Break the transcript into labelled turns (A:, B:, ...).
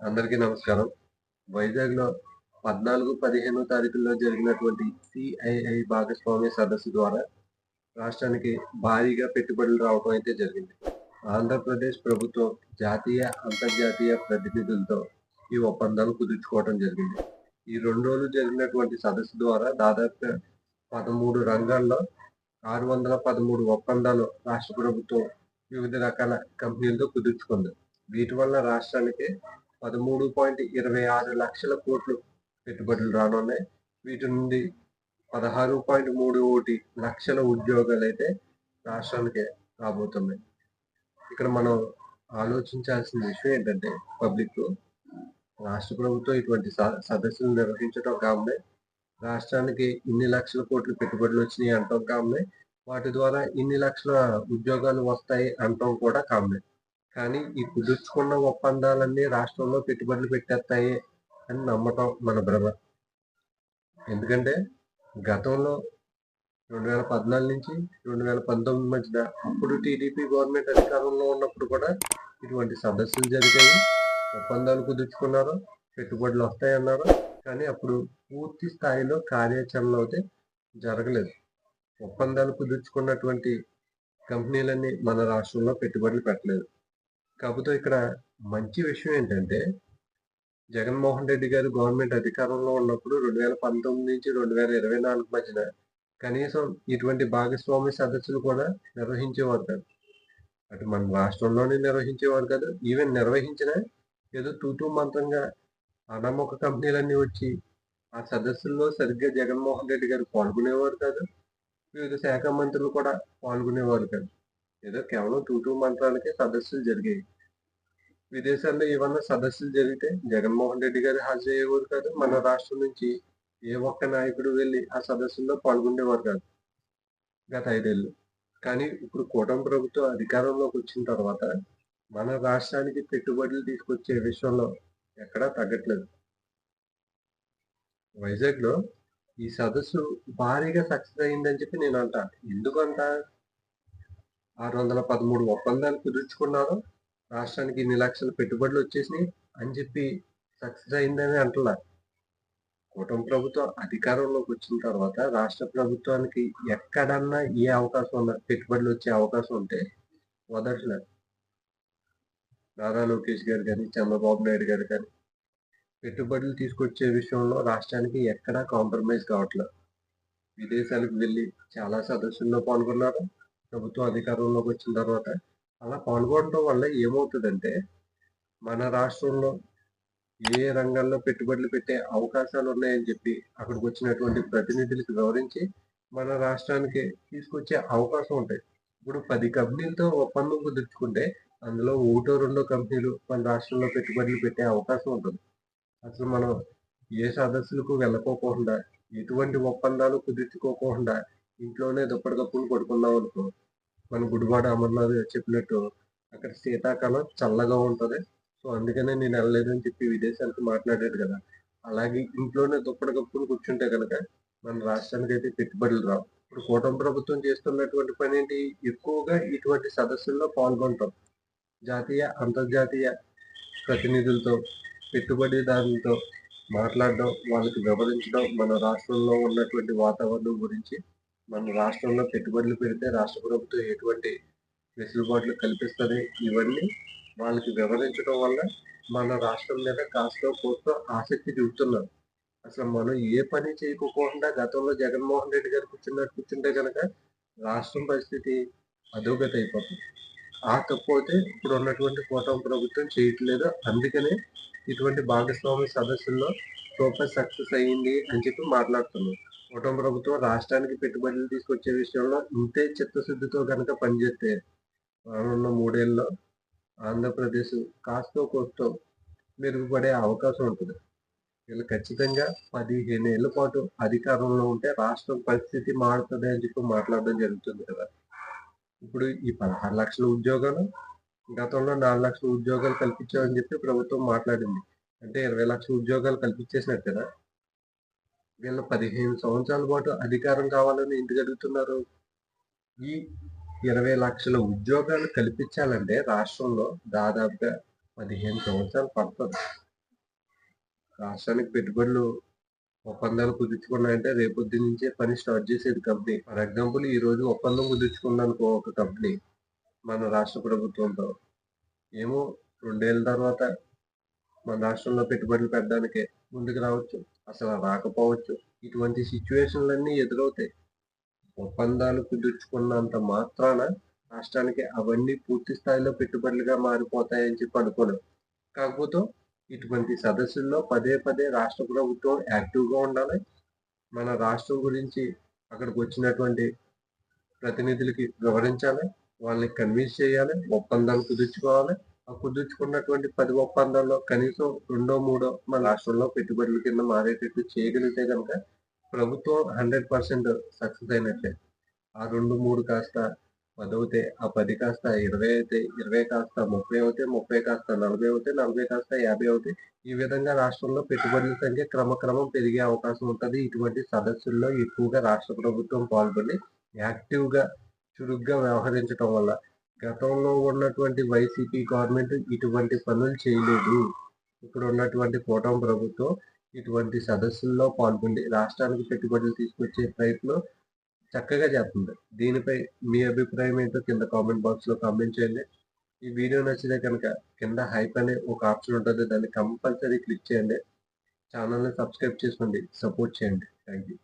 A: అందరికీ నమస్కారం. వైజాగ్లో పద్నాలుగు పదిహేను తారీఖుల్లో జరిగినటువంటి సిఐఐ భాగస్వామ్య సదస్సు ద్వారా రాష్ట్రానికి భారీగా పెట్టుబడులు రావడం అయితే జరిగింది. ఆంధ్రప్రదేశ్ ప్రభుత్వం జాతీయ అంతర్జాతీయ ప్రతినిధులతో ఈ ఒప్పందాలు కుదుర్చుకోవడం జరిగింది. ఈ రెండు రోజులు జరిగినటువంటి సదస్సు ద్వారా దాదాపు పదమూడు రంగాల్లో ఆరు వందల పదమూడు ఒప్పందాలు రాష్ట్ర ప్రభుత్వం వివిధ రకాల కంపెనీలతో కుదుర్చుకుంది. వీటి వల్ల రాష్ట్రానికి పదమూడు పాయింట్ ఇరవై ఆరు లక్షల కోట్లు పెట్టుబడులు రానున్నాయి. వీటి నుండి పదహారు పాయింట్ మూడు ఒకటి లక్షల ఉద్యోగాలు అయితే రాష్ట్రానికి రాబోతున్నాయి. ఇక్కడ మనం ఆలోచించాల్సిన విషయం ఏంటంటే పబ్లిక్ రాష్ట్ర ప్రభుత్వం ఇటువంటి స- సదస్సులు నిర్వహించడం కామనే రాష్ట్రానికి ఇన్ని లక్షల కోట్లు పెట్టుబడులు వచ్చినాయి అంటాం కామనే వాటి ద్వారా ఇన్ని లక్షల ఉద్యోగాలు వస్తాయి అంటాం కూడా కామనే. కానీ ఈ కుదుర్చుకున్న ఒప్పందాలన్నీ రాష్ట్రంలో పెట్టుబడులు పెట్టేస్తాయి అని నమ్మటం మన భ్రమ. ఎందుకంటే గతంలో రెండు వేల పద్నాలుగు నుంచి రెండు వేల పంతొమ్మిది మధ్యన అప్పుడు టీడీపీ గవర్నమెంట్ అధికారంలో ఉన్నప్పుడు కూడా ఇటువంటి సదస్సులు జరిగాయి. ఒప్పందాలు కుదుర్చుకున్నారు పెట్టుబడులు వస్తాయన్నారు. కానీ అప్పుడు పూర్తి స్థాయిలో కార్యాచరణ అయితే జరగలేదు. ఒప్పందాలు కుదుర్చుకున్నటువంటి కంపెనీలన్నీ మన రాష్ట్రంలో పెట్టుబడులు పెట్టలేదు. కాకపోతే ఇక్కడ మంచి విషయం ఏంటంటే జగన్మోహన్ రెడ్డి గారు గవర్నమెంట్ అధికారంలో ఉన్నప్పుడు రెండు వేల పంతొమ్మిది నుంచి రెండు వేల ఇరవై నాలుగు మధ్యన కనీసం ఇటువంటి భాగస్వామ్య సదస్సులు కూడా నిర్వహించేవారు కాదు. అటు మన రాష్ట్రంలోనే నిర్వహించేవారు కాదు. ఈవెన్ నిర్వహించిన ఏదో తూతూ మంత్రంగా అనామక కంపెనీలన్నీ వచ్చి ఆ సదస్సుల్లో సరిగ్గా జగన్మోహన్ రెడ్డి గారు పాల్గొనేవారు కాదు. వివిధ శాఖ మంత్రులు కూడా పాల్గొనేవారు కాదు. ఏదో కేవలం టూ టూ మంత్రాలకే సదస్సులు జరిగాయి. విదేశాల్లో ఏమన్నా సదస్సులు జరిగితే జగన్మోహన్ రెడ్డి గారు హాజరయ్యేవారు కాదు మన రాష్ట్రం నుంచి ఏ ఒక్క నాయకుడు వెళ్ళి ఆ సదస్సుల్లో పాల్గొనేవారు కాదు గత ఐదేళ్ళు. కానీ ఇప్పుడు కూటమి ప్రభుత్వం అధికారంలోకి వచ్చిన తర్వాత మన రాష్ట్రానికి పెట్టుబడులు తీసుకొచ్చే విషయంలో ఎక్కడా తగ్గట్లేదు. వైజాగ్లో ఈ సదస్సు భారీగా సక్సెస్ అయిందని చెప్పి నేను అంటాను ఎందుకంట ఆరు వందల పదమూడు ఒప్పందాలు కుదుర్చుకున్నారు. రాష్ట్రానికి ఇన్ని లక్షల పెట్టుబడులు వచ్చేసినాయి అని చెప్పి సక్సెస్ అయిందని అంటున్నారు. కూటమి ప్రభుత్వం అధికారంలోకి వచ్చిన తర్వాత రాష్ట్ర ప్రభుత్వానికి ఎక్కడన్నా ఏ అవకాశం ఉన్నా పెట్టుబడులు వచ్చే అవకాశం ఉంటే వదలట్లేదు. నారా లోకేష్ గారు కానీ చంద్రబాబు నాయుడు గారు కానీ పెట్టుబడులు తీసుకొచ్చే విషయంలో రాష్ట్రానికి ఎక్కడా కాంప్రమైజ్ కావట్లేదు. విదేశాలకు వెళ్ళి చాలా సదస్సుల్లో పాల్గొన్నారు. ప్రభుత్వం అధికారంలోకి వచ్చిన తర్వాత అలా పాల్గొనడం వల్ల ఏమవుతుందంటే మన రాష్ట్రంలో ఏ రంగాల్లో పెట్టుబడులు పెట్టే అవకాశాలు ఉన్నాయని చెప్పి అక్కడికి వచ్చినటువంటి ప్రతినిధులకు వివరించి మన రాష్ట్రానికి తీసుకొచ్చే అవకాశం ఉంటాయి. ఇప్పుడు పది కంపెనీలతో ఒప్పందం కుదుర్చుకుంటే అందులో ఒకటో రెండో కంపెనీలు మన రాష్ట్రంలో పెట్టుబడులు పెట్టే అవకాశం ఉంటుంది. అసలు మనం ఏ సదస్సులకు వెళ్ళకోకుండా ఎటువంటి ఒప్పందాలు కుదుర్చుకోకుండా ఇంట్లోనే దుప్పటికప్పులు పడుకున్నాం అనుకో మన గుడివాడ అమర్నాథ్ గారు చెప్పినట్టు అక్కడ శీతాకాలం చల్లగా ఉంటుంది. సో అందుకనే నేను వెళ్ళలేదని చెప్పి విదేశాలకు మాట్లాడాడు కదా. అలాగే ఇంట్లోనే దుప్పటి కప్పుకుని కూర్చుంటే కనుక మన రాష్ట్రానికి అయితే పెట్టుబడులు రావు. ఇప్పుడు కూటమి ప్రభుత్వం చేస్తున్నటువంటి పని ఏంటి? ఎక్కువగా ఇటువంటి సదస్సుల్లో పాల్గొంటాం. జాతీయ అంతర్జాతీయ ప్రతినిధులతో పెట్టుబడిదారులతో మాట్లాడడం వాళ్ళకి వివరించడం మన రాష్ట్రంలో ఉన్నటువంటి వాతావరణం గురించి మన రాష్ట్రంలో పెట్టుబడులు పెడితే రాష్ట్ర ప్రభుత్వం ఎటువంటి వెసులుబాట్లు కల్పిస్తుంది? ఇవన్నీ వాళ్ళకి వివరించడం వల్ల మన రాష్ట్రం మీద కాస్త కోస్త ఆసక్తి చూపుతున్నారు. అసలు మనం ఏ పని చేయకోకుండా గతంలో జగన్మోహన్ రెడ్డి గారు కూర్చున్నట్టు కూర్చుంటే కనుక రాష్ట్రం పరిస్థితి అధోగతి అయిపోతుంది. ఆ తప్పైతే ఇప్పుడు ఉన్నటువంటి కూటమి ప్రభుత్వం చేయట్లేదు. అందుకనే ఇటువంటి భాగస్వామి సదస్సుల్లో సూపర్ సక్సెస్ అయ్యింది అని చెప్పి మాట్లాడుతున్నాం. కూటమి ప్రభుత్వం రాష్ట్రానికి పెట్టుబడులు తీసుకొచ్చే విషయంలో ఇంతే చిత్తశుద్ధితో కనుక పనిచేస్తే రానున్న మూడేళ్ళలో ఆంధ్రప్రదేశ్ కాస్తో కోస్తో మెరుగుపడే అవకాశం ఉంటుంది. వీళ్ళు ఖచ్చితంగా పదిహేను ఏళ్ళ పాటు అధికారంలో ఉంటే రాష్ట్రం పరిస్థితి మారుతుంది అని చెప్పి మాట్లాడడం జరుగుతుంది కదా. ఇప్పుడు ఈ పదహారు లక్షల ఉద్యోగాలు గతంలో నాలుగు లక్షల ఉద్యోగాలు కల్పించామని చెప్పి ప్రభుత్వం మాట్లాడింది. అంటే ఇరవై లక్షల ఉద్యోగాలు కల్పించేసినట్టేనా వీళ్ళు పదిహేను సంవత్సరాల పాటు అధికారం కావాలని ఎందుకు అడుగుతున్నారు? ఈ ఇరవై లక్షల ఉద్యోగాలు కల్పించాలంటే రాష్ట్రంలో దాదాపుగా పదిహేను సంవత్సరాలు పడుతుంది. రాష్ట్రానికి పెట్టుబడులు ఒప్పందాలు కుదుర్చుకున్నాయంటే రేపొద్దు నుంచే పని స్టార్ట్ చేసేది కంపెనీ. ఫర్ ఎగ్జాంపుల్ ఈ రోజు ఒప్పందం కుదుర్చుకుందనుకో ఒక కంపెనీ మన రాష్ట్ర ప్రభుత్వంతో. ఏమో రెండేళ్ళ తర్వాత మన రాష్ట్రంలో పెట్టుబడులు పెట్టడానికి ముందుకు రావచ్చు. అసలు రాకపోవచ్చు. ఇటువంటి సిచ్యువేషన్లన్నీ ఎదురవుతాయి. ఒప్పందాలు కుదుర్చుకున్నంత మాత్రాన రాష్ట్రానికి అవన్నీ పూర్తి స్థాయిలో పెట్టుబడులుగా మారిపోతాయని చెప్పి అనుకోను. కాకపోతే ఇటువంటి సదస్సుల్లో పదే పదే రాష్ట్ర ప్రభుత్వం యాక్టివ్గా ఉండాలి. మన రాష్ట్రం గురించి అక్కడికి వచ్చినటువంటి ప్రతినిధులకి వివరించాలి. వాళ్ళని కన్విన్స్ చేయాలి. ఒప్పందాలు కుదుర్చుకోవాలి. కుదుర్చుకున్నటువంటి పది ఒప్పందాల్లో కనీసం రెండో మూడో మన రాష్ట్రంలో పెట్టుబడుల కింద మారేటట్టు చేయగలిగితే కనుక ప్రభుత్వం హండ్రెడ్ పర్సెంట్ సక్సెస్ అయినట్లే ఆ రెండు మూడు కాస్త పది ఆ పది కాస్త ఇరవై అయితే ఇరవై కాస్త ముప్పై అవుతే ముప్పై కాస్త నలభై అవుతే నలభై కాస్త యాభై అవుతాయి ఈ విధంగా రాష్ట్రంలో పెట్టుబడుల సంఖ్య క్రమక్రమం పెరిగే అవకాశం ఉంటుంది. ఇటువంటి సదస్సుల్లో ఎక్కువగా రాష్ట్ర ప్రభుత్వం పాల్గొని యాక్టివ్గా చురుగ్గా వ్యవహరించడం వల్ల గతంలో ఉన్నటువంటి వైసీపీ గవర్నమెంట్ ఇటువంటి పనులు చేయలేదు. ఇప్పుడు ఉన్నటువంటి కూటమి ప్రభుత్వం ఇటువంటి సదస్సుల్లో పాల్గొండి రాష్ట్రానికి పెట్టుబడులు తీసుకొచ్చే ప్రయత్నం చక్కగా చేస్తుంది. దీనిపై మీ అభిప్రాయం ఏంటో కింద కామెంట్ బాక్స్లో కామెంట్ చేయండి. ఈ వీడియో నచ్చితే కనుక కింద హైప్ అనే ఒక ఆప్షన్ ఉంటుంది. దాన్ని కంపల్సరీ క్లిక్ చేయండి. ఛానల్ని సబ్స్క్రైబ్ చేసుకోండి. సపోర్ట్ చేయండి. Thank you